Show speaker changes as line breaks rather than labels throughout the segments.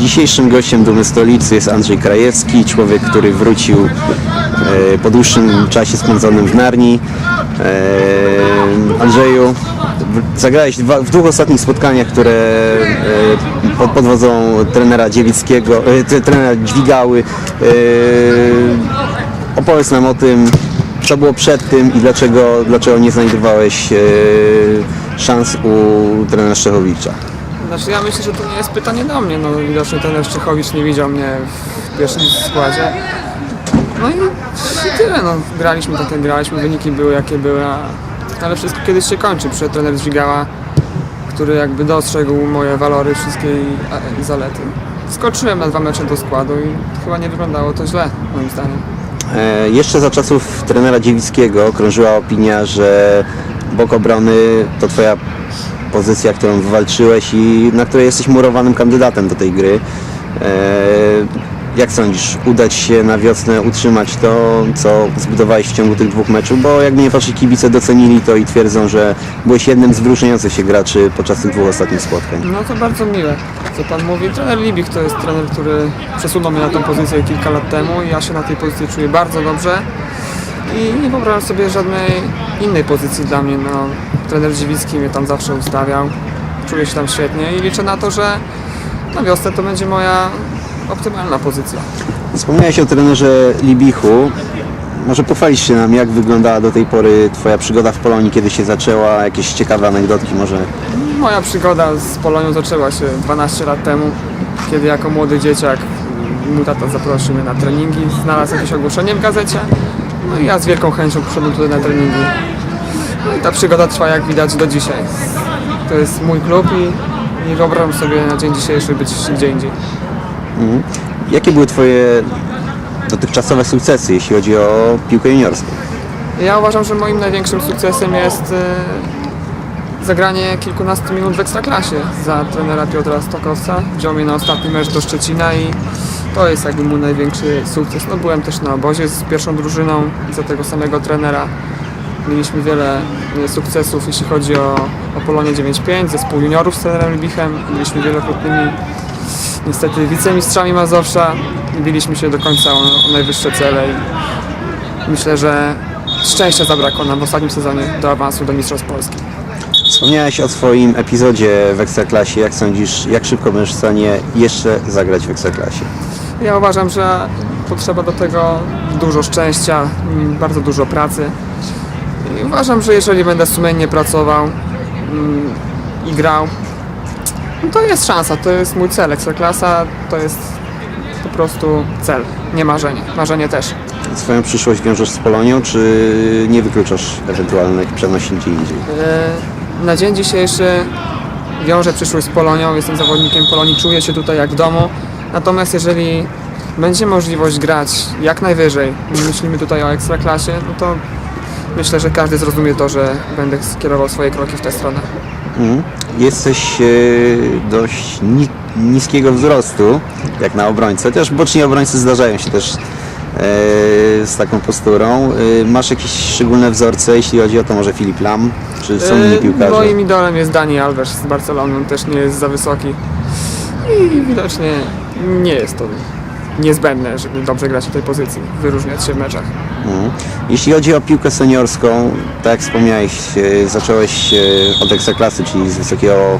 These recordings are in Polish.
Dzisiejszym gościem Dumy Stolicy jest Andrzej Krajewski, człowiek, który wrócił e, po dłuższym czasie spędzonym w Narni. E, Andrzeju, zagrałeś w dwóch ostatnich spotkaniach, które e, pod, wodzą trenera Dziewickiego, tre- trenera Dźwigały. Opowiedz nam o tym, co było przed tym i dlaczego, dlaczego nie znajdowałeś szans u trenera Szczechowicza.
Znaczy ja myślę, że to nie jest pytanie do mnie. No widocznie ten Szczechowicz nie widział mnie w pierwszym składzie. No i, i tyle, no. Graliśmy tak jak graliśmy, wyniki były jakie były, a, ale wszystko kiedyś się kończy. Przyszedł trener Dźwigała, który jakby dostrzegł moje walory, wszystkie i zalety. Skoczyłem na dwa mecze do składu i chyba nie wyglądało to źle, moim zdaniem.
E, Jeszcze za czasów trenera Dziewickiego krążyła opinia, że bok obrony to twoja pozycja, którą wywalczyłeś i na której jesteś murowanym kandydatem do tej gry. E, Jak sądzisz, udać się na wiosnę utrzymać to, co zbudowałeś w ciągu tych dwóch meczów? Bo jakby nie patrzeć, kibice docenili to i twierdzą, że byłeś jednym z wyróżniających się graczy podczas tych dwóch ostatnich spotkań.
No to bardzo miłe, co pan mówi. Trener Libik to jest trener, który przesunął mnie na tą pozycję kilka lat temu i ja się na tej pozycji czuję bardzo dobrze i nie wyobrażam sobie żadnej innej pozycji dla mnie. No, trener Dziwicki mnie tam zawsze ustawiał, czuję się tam świetnie i liczę na to, że na wiosnę to będzie moja optymalna pozycja.
Wspomniałeś o trenerze Libichu. Może pochwalić się nam, jak wyglądała do tej pory Twoja przygoda w Polonii, kiedy się zaczęła, jakieś ciekawe anegdotki może.
Moja przygoda z Polonią zaczęła się 12 lat temu, kiedy jako młody dzieciak mój tata zaprosił mnie na treningi, znalazł jakieś ogłoszenie w gazecie, no i ja z wielką chęcią poszedłem tutaj na treningi. No i ta przygoda trwa jak widać do dzisiaj. To jest mój klub i, i wyobrażam sobie na dzień dzisiejszy być gdzie indziej.
Jakie były Twoje dotychczasowe sukcesy, jeśli chodzi o piłkę juniorską?
Ja uważam, że moim największym sukcesem jest e, zagranie kilkunastu minut w Ekstraklasie za trenera Piotra Stokowca. Wziął mnie na ostatni mecz do Szczecina i to jest jakby mój największy sukces. No, byłem też na obozie z pierwszą drużyną za tego samego trenera. Mieliśmy wiele e, sukcesów, jeśli chodzi o, Polonię 9-5, zespół juniorów z trenerem Libichem. Byliśmy wielokrotnymi niestety wicemistrzami Mazowsza biliśmy się do końca o, o najwyższe cele. I myślę, że szczęścia zabrakło nam w ostatnim sezonie do awansu do Mistrzostw Polski.
Wspomniałeś o swoim epizodzie w Ekstraklasie. Jak sądzisz, jak szybko będziesz w stanie jeszcze zagrać w Ekstraklasie?
Ja uważam, że potrzeba do tego dużo szczęścia, mm, bardzo dużo pracy. I uważam, że jeżeli będę sumiennie pracował mm, i grał, to jest szansa, to jest mój cel. Ekstraklasa to jest po prostu cel, nie marzenie. Marzenie też.
Swoją przyszłość wiążesz z Polonią, czy nie wykluczasz ewentualnych przenosin gdzie indziej?
E, Na dzień dzisiejszy wiążę przyszłość z Polonią, jestem zawodnikiem Polonii, czuję się tutaj jak w domu. Natomiast jeżeli będzie możliwość grać jak najwyżej, myślimy tutaj o ekstraklasie, no to myślę, że każdy zrozumie to, że będę skierował swoje kroki w tę stronę.
Mhm. Jesteś e, dość ni niskiego wzrostu, jak na obrońcę, chociaż boczni obrońcy zdarzają się też e, z taką posturą. E, masz jakieś szczególne wzorce, jeśli chodzi o to może Filip Lam, czy są inni piłkarze?
Moim idolem jest Dani Alves z Barcelony, on też nie jest za wysoki i widocznie nie jest to niezbędne, żeby dobrze grać w tej pozycji, wyróżniać się w meczach.
Mhm. Jeśli chodzi o piłkę seniorską, tak jak wspomniałeś, e, zacząłeś e, od ekstraklasy, czyli z wysokiego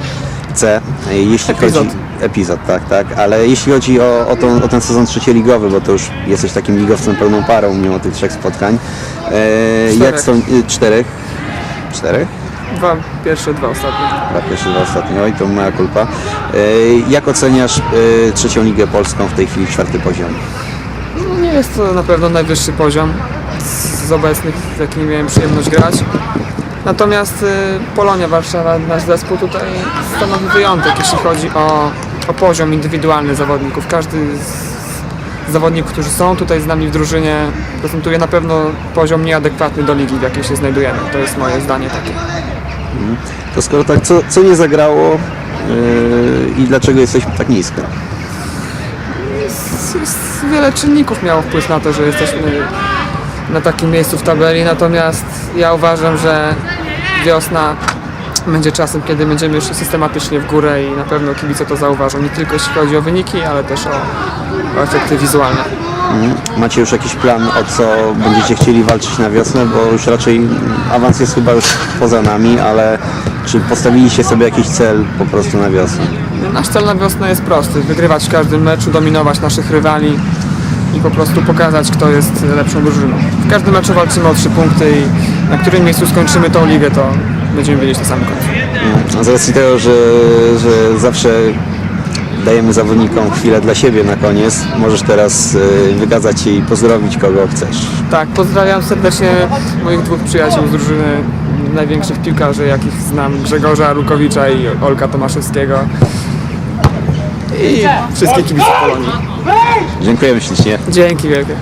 C. E, Jeśli
Epizod.
chodzi epizod, tak, tak, ale jeśli chodzi o, o, tą, o ten sezon trzecioligowy, bo to już jesteś takim ligowcem pełną parą mimo tych trzech spotkań. E, jak są e, czterech? Czterech?
Dwa pierwsze, dwa ostatnie.
Chyba pierwsze dwa ostatnie, oj to moja kulpa. E, jak oceniasz e, trzecią ligę polską w tej chwili, czwarty poziom?
No nie jest to na pewno najwyższy poziom z obecnych, z jakimi miałem przyjemność grać. Natomiast y, Polonia Warszawa, nasz zespół tutaj stanowi wyjątek, jeśli chodzi o, o poziom indywidualny zawodników. Każdy z zawodników, którzy są tutaj z nami w drużynie, prezentuje na pewno poziom nieadekwatny do ligi, w jakiej się znajdujemy. To jest moje zdanie takie.
To skoro tak, co, co nie zagrało e, i dlaczego jesteśmy tak nisko?
Jest, jest wiele czynników miało wpływ na to, że jesteśmy na takim miejscu w tabeli, natomiast ja uważam, że wiosna będzie czasem, kiedy będziemy już systematycznie w górę i na pewno kibice to zauważą. Nie tylko jeśli chodzi o wyniki, ale też o, o efekty wizualne.
Macie już jakiś plan, o co będziecie chcieli walczyć na wiosnę, bo już raczej awans jest chyba już poza nami, ale czy postawiliście sobie jakiś cel po prostu na wiosnę?
Nasz cel na wiosnę jest prosty. Wygrywać w każdym meczu, dominować naszych rywali i po prostu pokazać, kto jest lepszą drużyną. W każdym meczu walczymy o trzy punkty i na którym miejscu skończymy tą ligę, to będziemy wiedzieć na samym końcu.
A Z racji tego, że, że zawsze dajemy zawodnikom chwilę dla siebie na koniec, możesz teraz y, wykazać się i pozdrowić kogo chcesz.
Tak, pozdrawiam serdecznie moich dwóch przyjaciół z drużyny, największych piłkarzy, jakich znam, Grzegorza Rukowicza i Olka Tomaszewskiego. I wszystkie kibice Polonii.
Dziękujemy ślicznie.
Dzięki wielkie.